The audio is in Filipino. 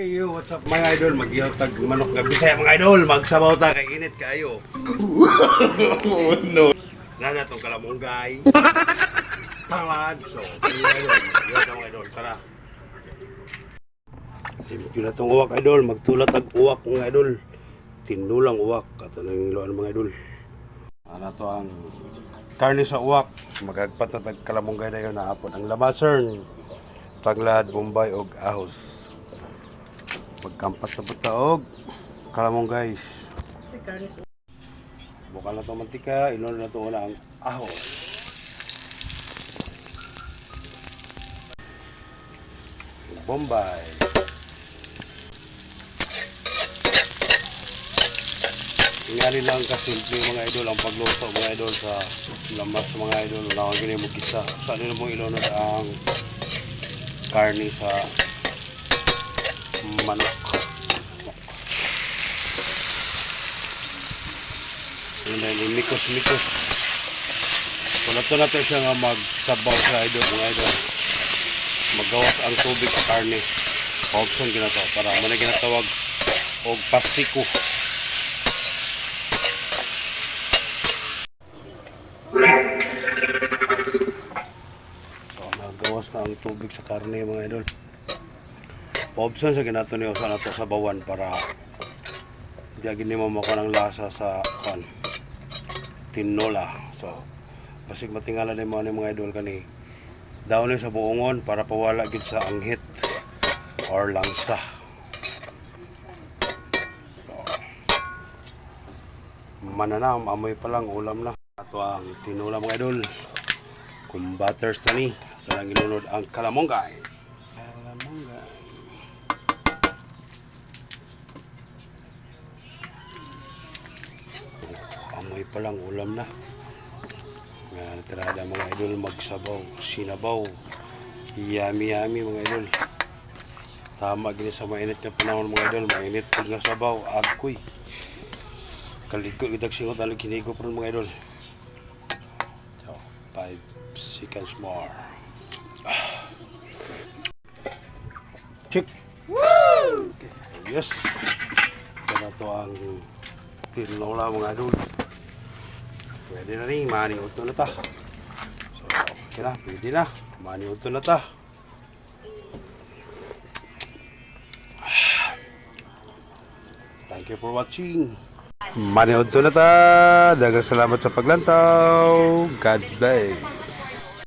Hey yo, what's up mga idol? Mag-ihaw tag manok nga bisaya mga idol. Magsabaw ta kay init kayo. Oh, no. Nana tong kalamunggay. Tangad. So, mga idol, mag-ihaw ta mga idol. Tara. Pila tong uwak idol, magtulat ag uwak mga idol. Tinulang uwak ato nang iloan mga idol. Ano to ang karne sa uwak. Magagpat na tag kalamunggay na yun naapon ang lamasern. Taglad, bombay og ahos. Pagkampat na pagtaog, kalamong guys. Bukal na itong mantika, inor na ito ang ahos. Bombay. Tingali lang kasimple mga idol ang pagluto mga idol sa lamas mga idol. Wala kang ganyan mo gisa. Sa nila mong ilunod ang karni sa manok. Yun na, mikos-mikos. Wala to natin siya nga magsabaw sa idol, mga idol. Magawas ang tubig sa karne. Option ginato para man ginatawag og pasiko. So, nagawas na ang tubig sa karne, mga idol. Option sa ginato niyo sa nato sa bawan para di agin mo mako ng lasa sa kan tinola. So basig matingala ni mo ni mga idol kani daw ni sa buongon para pawala gid sa anghit or langsa. So, mananam amoy pa lang ulam na. Ato ang tinola mga idol. Kung butters na ni, ito lang ang kalamonggay. Kalamonggay. Amoy pa lang ulam na. Nga natirada mga idol magsabaw sinabaw. Yummy yummy mga idol. Tama gini sa mainit nga panahon mga idol. Mainit pud nga sabaw agkoy. Kaligo idag singot alag kinigo pa mga idol. So 5 seconds more. Check. Okay. yes. Ito na to ang tinola mga idol Pwede na rin, maniuto na ta. So, okay na, pwede na. Maniuto na ta. Thank you for watching. Maniuto na ta. Dagang salamat sa paglantaw. God bless.